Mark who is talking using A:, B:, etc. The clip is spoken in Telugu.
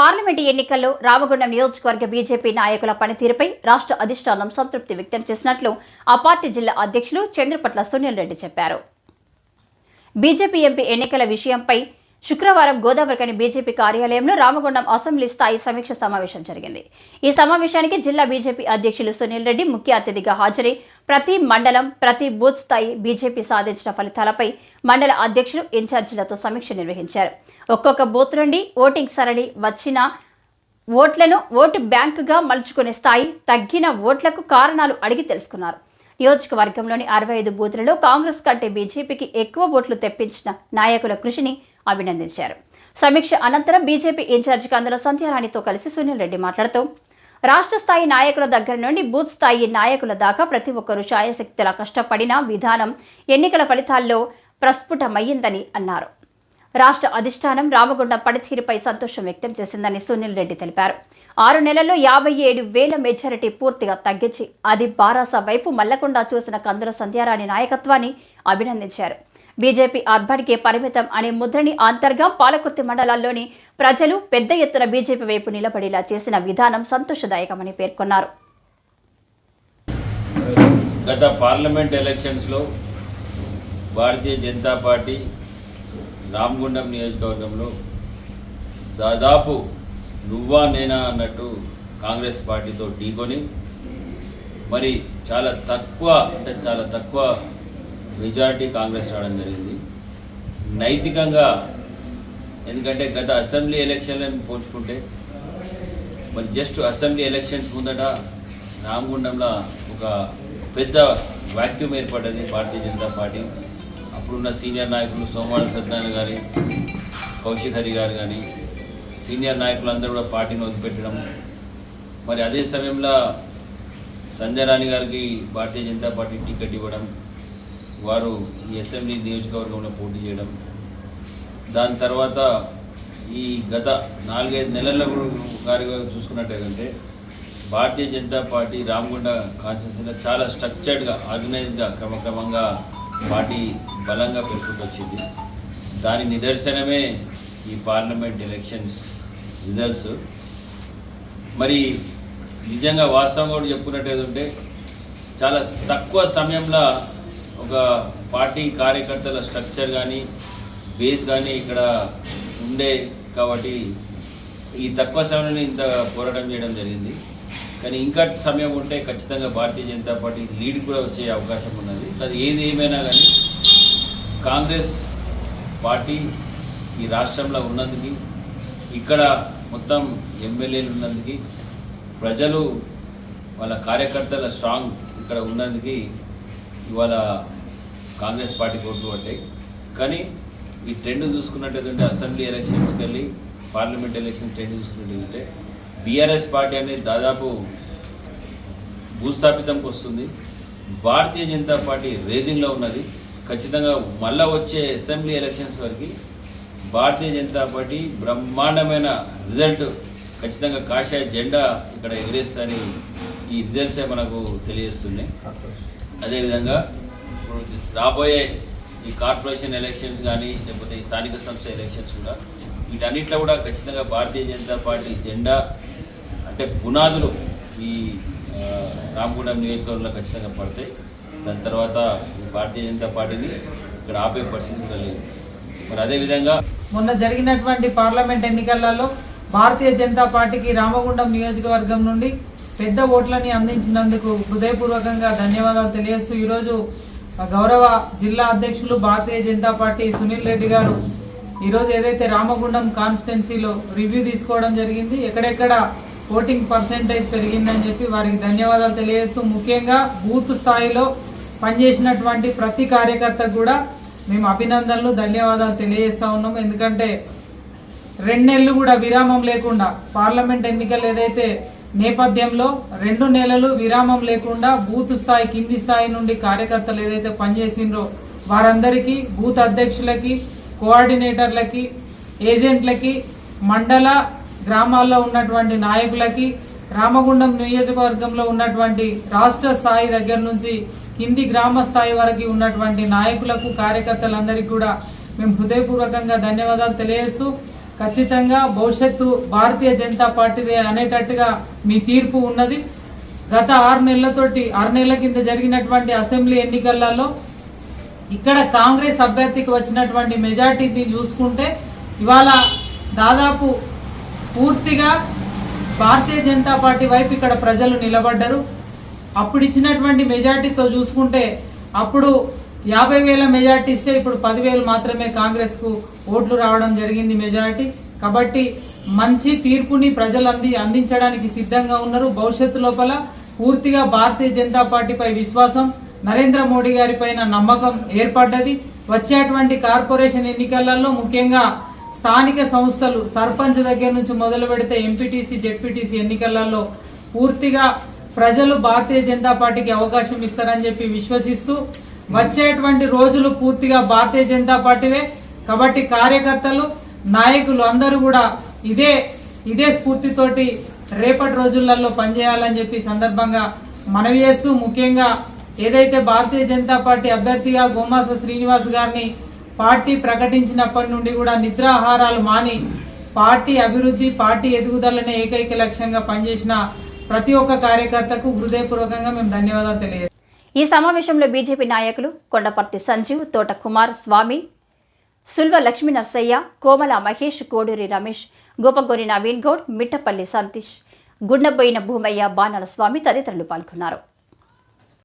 A: పార్లమెంటు ఎన్నికల్లో రామగుండం నియోజకవర్గ బీజేపీ నాయకుల పనితీరుపై రాష్ట్ర అధిష్టానం సంతృప్తి వ్యక్తం చేసినట్లు ఆ పార్టీ జిల్లా అధ్యక్షులు చంద్రపట్ల సునీల్ రెడ్డి చెప్పారు. బీజేపీ ఎంపీ ఎన్నికల విషయంపై శుక్రవారం గోదావరికని బీజేపీ కార్యాలయంలో రామగుండం అసెంబ్లీ స్థాయి సమీక్ష సమావేశం జరిగింది. ఈ సమావేశానికి జిల్లా బీజేపీ అధ్యక్షులు సునీల్ రెడ్డి ముఖ్య అతిథిగా హాజరై ప్రతి మండలం ప్రతి బూత్ స్థాయి బీజేపీ సాధించిన ఫలితాలపై మండల అధ్యక్షులు ఇన్ఛార్జీలతో సమీక్ష నిర్వహించారు. ఒక్కొక్క బూత్ నుండి ఓటింగ్ సరళి వచ్చిన ఓట్లను ఓటు బ్యాంకుగా మలుచుకునే స్థాయి తగ్గిన ఓట్లకు కారణాలు అడిగి తెలుసుకున్నారు. నియోజకవర్గంలోని అరవై ఐదు బూత్లలో కాంగ్రెస్ కంటే బీజేపీకి ఎక్కువ ఓట్లు తెప్పించిన నాయకుల కృషిని అభినందించారు. సమీక్ష అనంతరం బీజేపీ ఇన్ఛార్జి కందుల సంధ్యారాణితో కలిసి సునీల్ రెడ్డి మాట్లాడుతూ రాష్ట్ర స్థాయి నాయకుల దగ్గర నుండి బూత్ స్థాయి నాయకుల దాకా ప్రతి ఒక్కరూ ఛాయశక్తుల కష్టపడిన విధానం ఎన్నికల ఫలితాల్లో ప్రస్ఫుటమయ్యిందని అన్నారు. రాష్ట్ర అధిష్టానం రామగుండం పనితీరుపై సంతోషం వ్యక్తం చేసిందని సునీల్ రెడ్డి తెలిపారు. ఆరు నెలల్లో యాభై ఏడు వేల మెజారిటీ పూర్తిగా తగ్గించి అది బారాస వైపు మల్లకుండా చూసిన కందుల సంధ్యారాణి నాయకత్వాన్ని అభినందించారు. బీజేపీ అర్బన్కే పరిమితం అనే ముద్రని అంతర్గా పాలకుర్తి మండలాల్లోని ప్రజలు పెద్ద ఎత్తున బీజేపీ వైపు నిలబడేలా చేసిన విధానం సంతోషదాయకమని పేర్కొన్నారు.
B: గత పార్లమెంట్ ఎలక్షన్స్లో భారతీయ జనతా పార్టీ రామగుండం నియోజకవర్గంలో దాదాపు నువ్వా నేనా అన్నట్టు కాంగ్రెస్ పార్టీతో ఢీకొని మరి చాలా తక్కువ అంటే చాలా తక్కువ మెజారిటీ కాంగ్రెస్ రావడం జరిగింది. నైతికంగా ఎందుకంటే గత అసెంబ్లీ ఎలక్షన్లను పోల్చుకుంటే మరి జస్ట్ అసెంబ్లీ ఎలక్షన్స్ ముందట రామగుండంలో ఒక పెద్ద వాక్యూమ్ ఏర్పడ్డది భారతీయ జనతా పార్టీ. అప్పుడున్న సీనియర్ నాయకులు సోమవారం సత్యనారాయణ గారి కౌశిక్ హరి గారు కానీ సీనియర్ నాయకులందరూ కూడా పార్టీని వదిలిపెట్టడం. మరి అదే సమయంలో సంజయ్ రాణి గారికి భారతీయ జనతా పార్టీ టికెట్ ఇవ్వడం. వారు ఈ అసెంబ్లీ నియోజకవర్గంలో పోటీ చేయడం దాని తర్వాత ఈ గత నాలుగైదు నెలల్లో గారిగా చూసుకున్నట్టయితే భారతీయ జనతా పార్టీ రామగుండ కాన్స్టిట్యూన్సీలో చాలా స్ట్రక్చర్డ్గా ఆర్గనైజ్గా క్రమక్రమంగా పార్టీ బలంగా పెరుగుతూ వచ్చింది. దాని నిదర్శనమే ఈ పార్లమెంట్ ఎలక్షన్స్ రిజల్ట్స్. మరి నిజంగా వాస్తవం కూడా చెప్పుకున్నట్టు ఉంటే చాలా తక్కువ సమయంలో ఒక పార్టీ కార్యకర్తల స్ట్రక్చర్ కానీ బేస్ కానీ ఇక్కడ ఉండే కాబట్టి ఈ తక్కువ సమయంలో ఇంత పోరాటం చేయడం జరిగింది. కానీ ఇంకా సమయం ఉంటే ఖచ్చితంగా భారతీయ జనతా పార్టీ లీడ్ కూడా వచ్చే అవకాశం ఉన్నది. అది ఏది ఏమైనా కానీ కాంగ్రెస్ పార్టీ ఈ రాష్ట్రంలో ఉన్నందుకు ఇక్కడ మొత్తం ఎమ్మెల్యేలు ఉన్నందుకు ప్రజలు వాళ్ళ కార్యకర్తల స్ట్రాంగ్ ఇక్కడ ఉన్నందుకు ఇవాళ కాంగ్రెస్ పార్టీ ఓట్లు పడ్డాయి. కానీ ఈ ట్రెండ్ చూసుకున్నట్టయితే అసెంబ్లీ ఎలక్షన్స్కి వెళ్ళి పార్లమెంట్ ఎలక్షన్ ట్రెండ్ చూసుకున్నట్టయితే బీఆర్ఎస్ పార్టీ అనేది దాదాపు భూస్థాపితంకి వస్తుంది. భారతీయ జనతా పార్టీ రేజింగ్లో ఉన్నది. ఖచ్చితంగా మళ్ళా వచ్చే అసెంబ్లీ ఎలక్షన్స్ వరకు భారతీయ జనతా పార్టీ బ్రహ్మాండమైన రిజల్ట్ ఖచ్చితంగా కాషాయ జెండా ఇక్కడ ఎగరేస్తని ఈ రిజల్ట్సే మనకు తెలియజేస్తున్నాయి. అదేవిధంగా ఇప్పుడు రాబోయే ఈ కార్పొరేషన్ ఎలక్షన్స్ కానీ లేకపోతే ఈ స్థానిక సంస్థ ఎలక్షన్స్ కూడా వీటన్నిటిలో కూడా ఖచ్చితంగా భారతీయ జనతా పార్టీ జెండా అంటే పునాదులు ఈ రామగూడెం రామగుండం నియోజకవర్గంలో ఖచ్చితంగా పడతాయి. దాని తర్వాత ఈ భారతీయ జనతా పార్టీని ఇక్కడ ఆపే పరిస్థితి లేదు. మరి అదేవిధంగా
C: మొన్న జరిగినటువంటి పార్లమెంట్ ఎన్నికలలో భారతీయ జనతా పార్టీకి రామగుండం నియోజకవర్గం నుండి పెద్ద ఓట్లని అందించినందుకు హృదయపూర్వకంగా ధన్యవాదాలు తెలియజేస్తూ ఈరోజు గౌరవ జిల్లా అధ్యక్షులు భారతీయ జనతా పార్టీ సునీల్ రెడ్డి గారు ఈరోజు ఏదైతే రామగుండం కాన్స్టిట్యున్సీలో రివ్యూ తీసుకోవడం జరిగింది ఎక్కడెక్కడ ఓటింగ్ పర్సెంటేజ్ పెరిగిందని చెప్పి వారికి ధన్యవాదాలు తెలియజేస్తూ ముఖ్యంగా బూత్ స్థాయిలో పనిచేసినటువంటి ప్రతి కార్యకర్తకు కూడా మేము అభినందనలు ధన్యవాదాలు తెలియజేస్తా ఉన్నాము. ఎందుకంటే రెండు నెలలు కూడా విరామం లేకుండా పార్లమెంట్ ఎన్నికలు ఏదైతే నేపథ్యంలో రెండు నెలలు విరామం లేకుండా బూత్ స్థాయి కింది స్థాయి నుండి కార్యకర్తలు ఏదైతే పనిచేసిండ్రో వారందరికీ బూత్ అధ్యక్షులకి కోఆర్డినేటర్లకి ఏజెంట్లకి మండల గ్రామాల్లో ఉన్నటువంటి నాయకులకి రామగుండం నియోజకవర్గంలో ఉన్నటువంటి రాష్ట్ర స్థాయి దగ్గర నుంచి కింది గ్రామ స్థాయి వరకు ఉన్నటువంటి నాయకులకు కార్యకర్తలందరికీ కూడా మేము హృదయపూర్వకంగా ధన్యవాదాలు తెలియజేస్తూ ఖచ్చితంగా భవిష్యత్తు భారతీయ జనతా పార్టీదే అనేటట్టుగా మీ తీర్పు ఉన్నది. గత ఆరు నెలలతోటి ఆరు నెలల కింద జరిగినటువంటి అసెంబ్లీ ఎన్నికలలో ఇక్కడ కాంగ్రెస్ అభ్యర్థికి వచ్చినటువంటి మెజార్టీని చూసుకుంటే ఇవాళ దాదాపు పూర్తిగా భారతీయ జనతా పార్టీ వైపు ఇక్కడ ప్రజలు నిలబడ్డారు. అప్పుడు ఇచ్చినటువంటి మెజార్టీతో చూసుకుంటే అప్పుడు యాభై వేల మెజార్టీ ఇస్తే ఇప్పుడు పదివేలు మాత్రమే కాంగ్రెస్కు ఓట్లు రావడం జరిగింది మెజారిటీ. కాబట్టి మంచి తీర్పుని ప్రజలంది అందించడానికి సిద్ధంగా ఉన్నారు. భవిష్యత్తు లోపల పూర్తిగా భారతీయ జనతా పార్టీపై విశ్వాసం నరేంద్ర మోడీ గారి పైన నమ్మకం ఏర్పడ్డది. వచ్చేటువంటి కార్పొరేషన్ ఎన్నికలలో ముఖ్యంగా స్థానిక సంస్థలు సర్పంచ్ దగ్గర నుంచి మొదలు పెడితే ఎంపీటీసీ జెడ్పీటీసీ ఎన్నికలలో పూర్తిగా ప్రజలు భారతీయ జనతా పార్టీకి అవకాశం ఇస్తారని చెప్పి విశ్వసిస్తూ వచ్చేటువంటి రోజులు పూర్తిగా భారతీయ జనతా పార్టీవే. కాబట్టి కార్యకర్తలు నాయకులు అందరూ కూడా ఇదే ఇదే స్ఫూర్తితోటి రేపటి రోజులలో పనిచేయాలని చెప్పి సందర్భంగా మనవి చేస్తూ ముఖ్యంగా ఏదైతే భారతీయ జనతా పార్టీ అభ్యర్థిగా గోమాస శ్రీనివాస్ గారిని పార్టీ ప్రకటించినప్పటి నుండి కూడా నిద్రాహారాలు మాని పార్టీ అభివృద్ధి పార్టీ ఎదుగుదలనే ఏకైక లక్ష్యంగా పనిచేసిన ప్రతి ఒక్క కార్యకర్తకు హృదయపూర్వకంగా మేము ధన్యవాదాలు తెలియజేస్తాం
A: ఈ సమావేశంలో బీజేపీ నాయకులు కొండపర్తి సంజీవ్ తోట కుమార్ స్వామి సుల్వ లక్ష్మీ నర్సయ్య కోమల మహేష్ కోడూరి రమేష్ గోపగోరి నవీన్ గౌడ్ మిట్టపల్లి సంతీష్ గుండబోయిన భూమయ్య బాణాల స్వామి తదితరులు పాల్గొన్నారు.